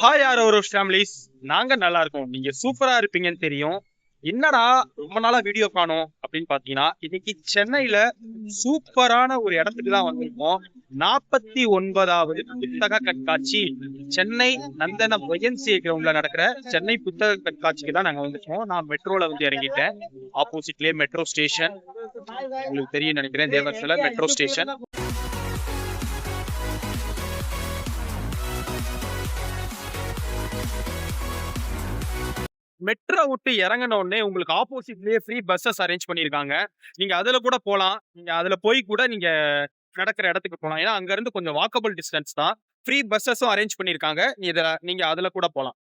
Hi யார் ஒரு families நாங்க நல்லா இருக்கோம். நீங்க சூப்பரா இருப்பீங்கன்னு தெரியும். என்னடா ரொம்ப நாளா வீடியோ காணோம் அப்படின்னு பாத்தீங்கன்னா இன்னைக்கு சென்னையில சூப்பரான ஒரு இடத்துக்கு தான் வந்திருக்கோம். நாற்பத்தி ஒன்பதாவது புத்தக கண்காட்சி சென்னை நந்தன ஒயன்சிஏ கிரவுண்ட்ல நடக்கிற சென்னை புத்தக கண்காட்சிக்கு தான் நாங்க வந்திருக்கோம். நான் மெட்ரோல வந்து இறங்கிட்டேன். ஆப்போசிட்லயே மெட்ரோ ஸ்டேஷன் உங்களுக்கு தெரியும் நினைக்கிறேன். தேவர்ஸ்ல மெட்ரோ ஸ்டேஷன் மெட்ரோ விட்டு இறங்கின உடனே உங்களுக்கு ஆப்போசிட்லயே ஃப்ரீ பஸ்ஸஸ் அரேஞ்ச் பண்ணியிருக்காங்க நீங்க அதுல கூட போகலாம் நீங்க அதுல போய் கூட நீங்க நடக்கிற இடத்துக்கு போகலாம் ஏன்னா அங்க இருந்து கொஞ்சம் வாக்கபிள் டிஸ்டன்ஸ் தான். ஃப்ரீ பஸ்ஸஸும் அரேஞ்ச் பண்ணியிருக்காங்க இதில் நீங்க அதுல கூட போகலாம்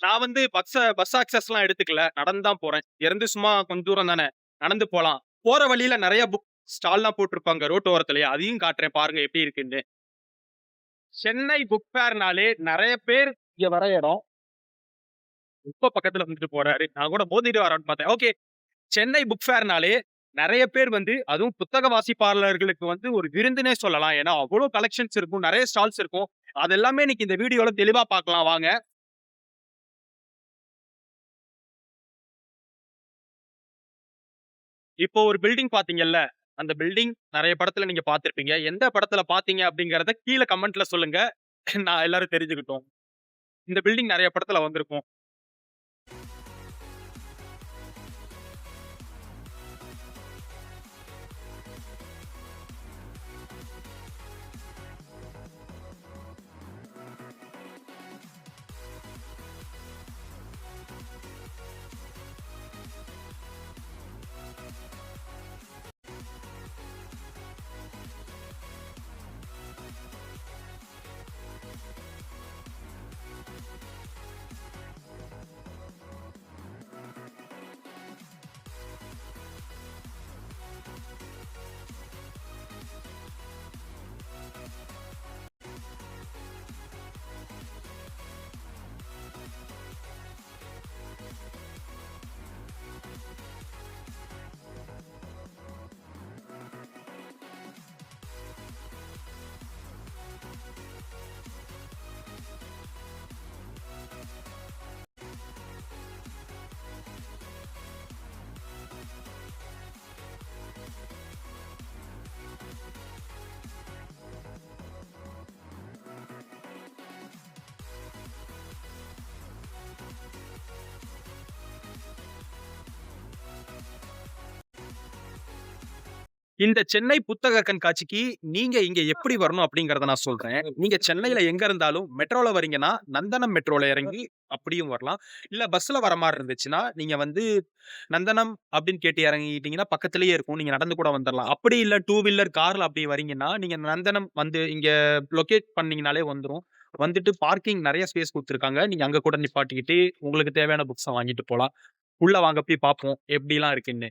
நான் வந்து பஸ் பஸ் ஆக்சஸ்லாம் எடுத்துக்கல. நடந்து தான் போறேன். இறந்து சும்மா கொஞ்ச தூரம் தானே. நடந்து போகலாம் போற வழியில நிறைய புக் ஸ்டால்லாம் போட்டிருப்பாங்க. ரோட்டு ஓரத்துலயே. அதையும் காட்டுறேன் பாருங்க எப்படி இருக்குன்னு. சென்னை புக் ஃபேர்னாலே நிறைய பேர் இங்க வர இடம். ரொம்ப பக்கத்துல வந்துட்டு போறாரு. நான் கூட மோதிட்டு வரான்னு பார்த்தேன். ஓகே. சென்னை புக் ஃபேர்னாலே நிறைய பேர் வந்து அதுவும் புத்தக வாசிப்பாளர்களுக்கு வந்து ஒரு விருந்துனே சொல்லலாம். ஏன்னா அவ்வளவு கலெக்ஷன்ஸ் இருக்கும் நிறைய ஸ்டால்ஸ் இருக்கும். அது எல்லாமே இன்னைக்கு இந்த வீடியோல தெளிவா பார்க்கலாம். வாங்க. இப்போ ஒரு பில்டிங் பாத்தீங்கல்ல அந்த பில்டிங் நிறைய படத்துல நீங்க பாத்திருப்பீங்க எந்த படத்துல பாத்தீங்க அப்படிங்கறத கீழே கமெண்ட்ல சொல்லுங்க. நான் எல்லாரும் தெரிஞ்சுக்கிட்டோம். இந்த பில்டிங் நிறைய படத்துல வந்திருக்கும். இந்த சென்னை புத்தக கண்காட்சிக்கு நீங்க இங்க எப்படி வரணும் அப்படிங்கறத நான் சொல்றேன். நீங்க சென்னையில எங்க இருந்தாலும் மெட்ரோல வரீங்கன்னா நந்தனம் மெட்ரோல இறங்கி அப்படியும் வரலாம். இல்ல பஸ்ல வர மாதிரி இருந்துச்சுன்னா நீங்க வந்து நந்தனம் அப்படின்னு கேட்டு இறங்கிட்டீங்கன்னா பக்கத்துலயே இருக்கும். நீங்க நடந்து கூட வந்துடலாம் அப்படி இல்ல டூ வீலர் கார்ல அப்படி வரீங்கன்னா நீங்க நந்தனம் வந்து இங்க லொகேட் பண்ணீங்கனாலே வந்துரும். வந்துட்டு பார்க்கிங் நிறைய ஸ்பேஸ் கொடுத்துருக்காங்க. நீங்க அங்க கூட நிப்பாட்டிக்கிட்டு உங்களுக்கு தேவையான புக்ஸை வாங்கிட்டு போலாம். உள்ள வாங்க போய் பார்ப்போம். எப்படிலாம் இருக்குன்னு.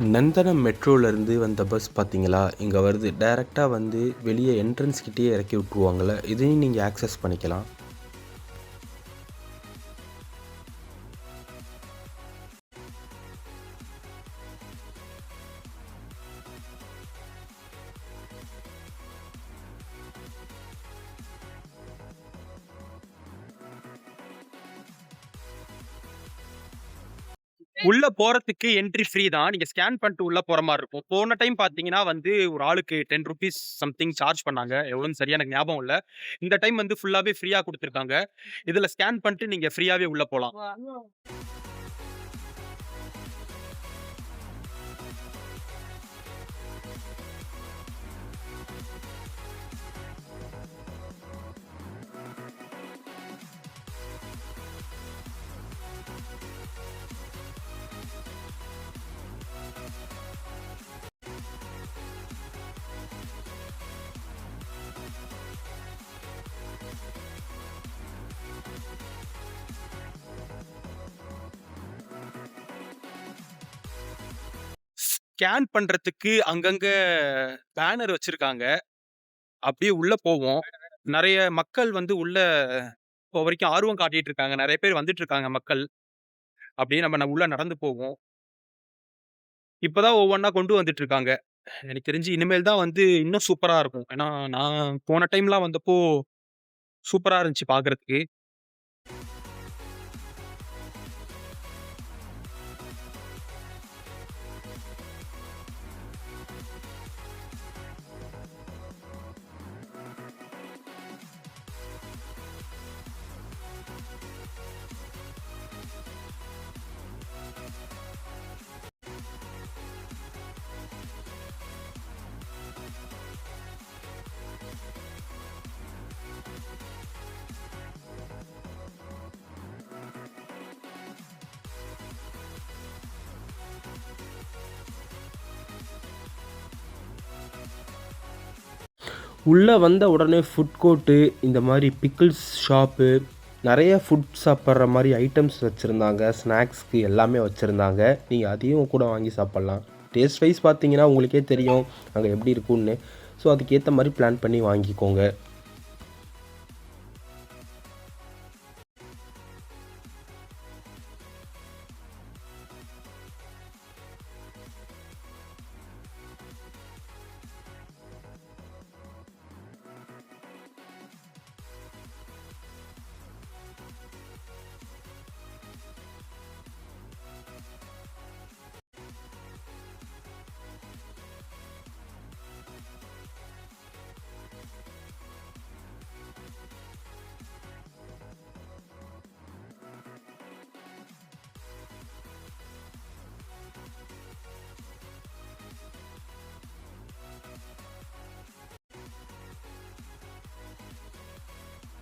நந்தனம் மெட்ரோலேருந்து வந்த பஸ் பார்த்தீங்களா இங்கே வருது. டைரெக்டாக வந்து வெளியே என்ட்ரன்ஸ் கிட்டேயே இறக்கி விட்ருவாங்கள்ல இதையும் நீங்கள் ஆக்சஸ் பண்ணிக்கலாம். உள்ள போறதுக்கு என்ட்ரி ஃப்ரீ தான். நீங்க ஸ்கேன் பண்ணிட்டு உள்ள போற மாதிரி இருக்கும். போன டைம் பார்த்தீங்கன்னா வந்து ஒரு ஆளுக்கு டென் ருபீஸ் சம்திங் சார்ஜ் பண்ணாங்க. எவ்வளோன்னு சரியா எனக்கு ஞாபகம் இல்ல. இந்த டைம் வந்து ஃபுல்லாவே ஃப்ரீயா கொடுத்துருக்காங்க இதுல ஸ்கேன் பண்ணிட்டு நீங்க ஃப்ரீயாவே உள்ள போலாம். ஸ்கேன் பண்றதுக்கு அங்கங்க பேனர் வச்சிருக்காங்க. அப்படியே உள்ள போவோம். நெறைய மக்கள் வந்து உள்ள இப்போ வரைக்கும் ஆர்வம் காட்டிட்டு இருக்காங்க. நெறைய பேர் வந்துட்டு இருக்காங்க மக்கள். அப்படியே நம்ம ந உள்ள நடந்து போவோம். இப்ப தான் ஒவ்வொன்னா கொண்டு வந்துட்டு இருக்காங்க. எனக்கு தெரிஞ்சு இனிமேல் தான் வந்து இன்னும் சூப்பரா இருக்கும். ஏன்னா, நான் போன டைம்லாம் வந்தப்போ சூப்பரா இருந்துச்சு பார்க்கறதுக்கு. உள்ளே வந்த உடனே ஃபுட் கோர்ட்டு, இந்த மாதிரி பிக்கிள்ஸ் ஷாப்பு, நிறைய ஃபுட் சாப்பிட்ற மாதிரி ஐட்டம்ஸ் வச்சுருந்தாங்க ஸ்நாக்ஸ்க்கு எல்லாமே வச்சுருந்தாங்க நீங்கள் அதையும் கூட வாங்கி சாப்பிட்லாம் டேஸ்ட் வைஸ் பார்த்தீங்கன்னா, உங்களுக்கே தெரியும் அங்கே எப்படி இருக்கும்னு. ஸோ அதுக்கேற்ற மாதிரி பிளான் பண்ணி வாங்கிக்கோங்க.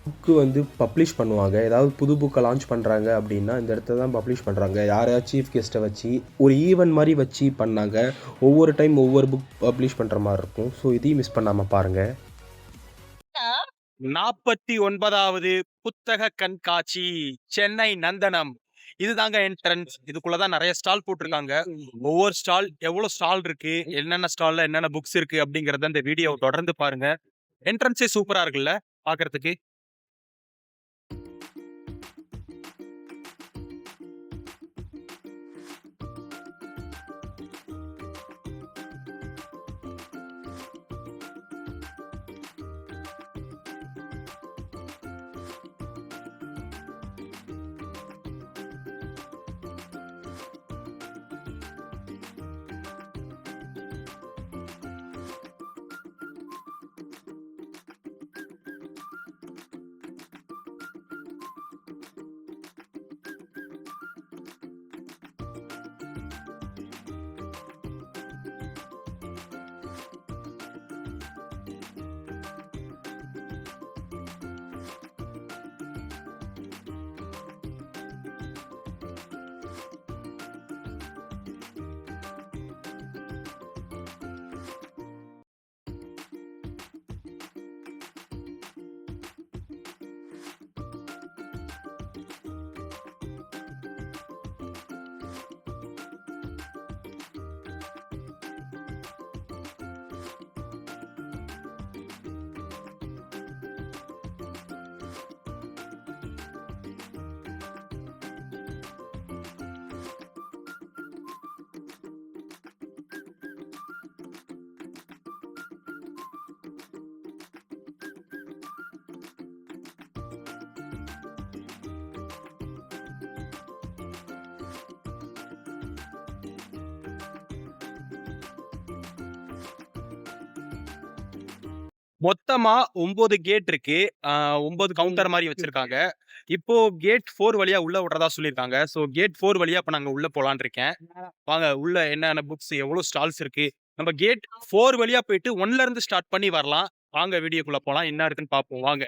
புக்கு வந்து பப்ளிஷ் பண்ணுவாங்க. ஏதாவது புது புக்கை லான்ச் பண்ணுறாங்க அப்படின்னா, இந்த இடத்துல தான் பப்ளிஷ் பண்ணுறாங்க யாரையாவது சீஃப் கெஸ்ட்டை வச்சு, ஒரு ஈவெண்ட் மாதிரி வச்சு பண்ணாங்க. ஒவ்வொரு டைம் ஒவ்வொரு புக் பப்ளிஷ் பண்ணுற மாதிரி இருக்கும். ஸோ இதையும் மிஸ் பண்ணாமல் பாருங்கள் நாற்பத்தி ஒன்பதாவது புத்தக கண்காட்சி சென்னை நந்தனம். இதுதாங்க என்ட்ரன்ஸ். இதுக்குள்ளதான் தான் ஸ்டால் போட்டிருக்காங்க. ஒவ்வொரு ஸ்டால் எவ்வளோ ஸ்டால் இருக்கு, என்னென்ன ஸ்டால்ல என்னென்ன புக்ஸ் இருக்கு அப்படிங்கறத இந்த வீடியோ தொடர்ந்து பாருங்க. என்ட்ரன்ஸே சூப்பரா இருக்குல்ல பார்க்கறதுக்கு. மொத்தமா 9 கேட் இருக்கு. 9 கவுண்டர் மாரி வச்சிருக்காங்க. இப்போ கேட் 4 வழியா உள்ள விடுறதா சொல்லியிருக்காங்க. ஸோ கேட் 4 வழியா இப்ப நாங்க உள்ள போலான்னு இருக்கேன். வாங்க உள்ள என்னென்ன புக்ஸ், எவ்வளோ ஸ்டால்ஸ் இருக்கு. நம்ம கேட் 4 வழியா போயிட்டு 1ல இருந்து ஸ்டார்ட் பண்ணி வரலாம். வாங்க வீடியோக்குள்ள போலாம். என்ன இருக்குன்னு பார்ப்போம் வாங்க.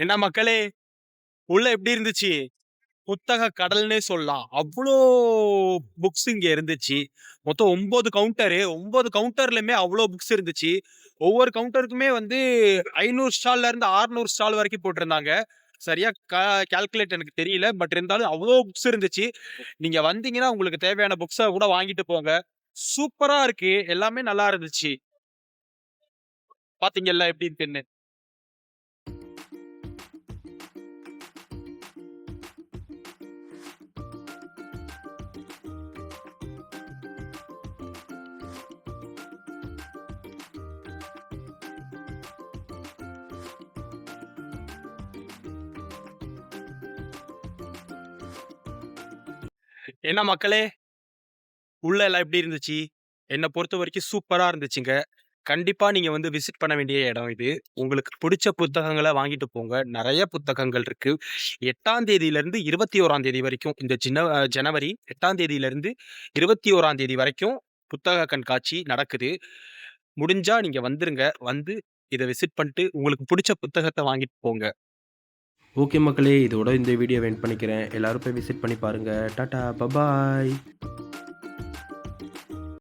என்ன மக்களே உள்ள எப்படி இருந்துச்சு? புத்தக கடல்னே சொல்லலாம். அவ்வளோ புக்ஸ் இங்கே இருந்துச்சு. மொத்தம் ஒம்பது கவுண்டரு ஒம்பது கவுண்டர்லையுமே அவ்வளோ புக்ஸ் இருந்துச்சு. ஒவ்வொரு கவுண்டருக்குமே வந்து ஐநூறு ஸ்டால்ல இருந்து ஆறுநூறு ஸ்டால் வரைக்கும் போட்டிருந்தாங்க. சரியா கால்குலேட் எனக்கு தெரியல பட் இருந்தாலும் அவ்வளோ புக்ஸ் இருந்துச்சு. நீங்க வந்தீங்கன்னா உங்களுக்கு தேவையான புக்ஸை கூட வாங்கிட்டு போங்க. சூப்பரா இருக்கு. எல்லாமே நல்லா இருந்துச்சு. பாத்தீங்கல்ல எப்படி இருக்குன்னு? என்ன மக்களே? உள்ள எல்லாம் எப்படி இருந்துச்சு? என்னை பொறுத்த வரைக்கும் சூப்பராக இருந்துச்சுங்க. கண்டிப்பாக நீங்கள் வந்து விசிட் பண்ண வேண்டிய இடம் இது. உங்களுக்கு பிடிச்ச புத்தகங்களை வாங்கிட்டு போங்க. நிறைய புத்தகங்கள் இருக்குது எட்டாம் தேதியிலேருந்து இருபத்தி ஓராம் தேதி வரைக்கும் இந்த சின்ன ஜனவரி எட்டாம் தேதியிலேருந்து இருபத்தி ஓராம் தேதி வரைக்கும் புத்தக கண்காட்சி நடக்குது. முடிஞ்சால் நீங்கள் வந்துருங்க. வந்து இதை விசிட் பண்ணிட்டு உங்களுக்கு பிடிச்ச புத்தகத்தை வாங்கிட்டு போங்க. ஓகே மக்களே இதோட இந்த வீடியோ வெயிட் பண்ணிக்கிறேன். எல்லோரும் போய் விசிட் பண்ணி பாருங்கள் டாட்டா பபாய்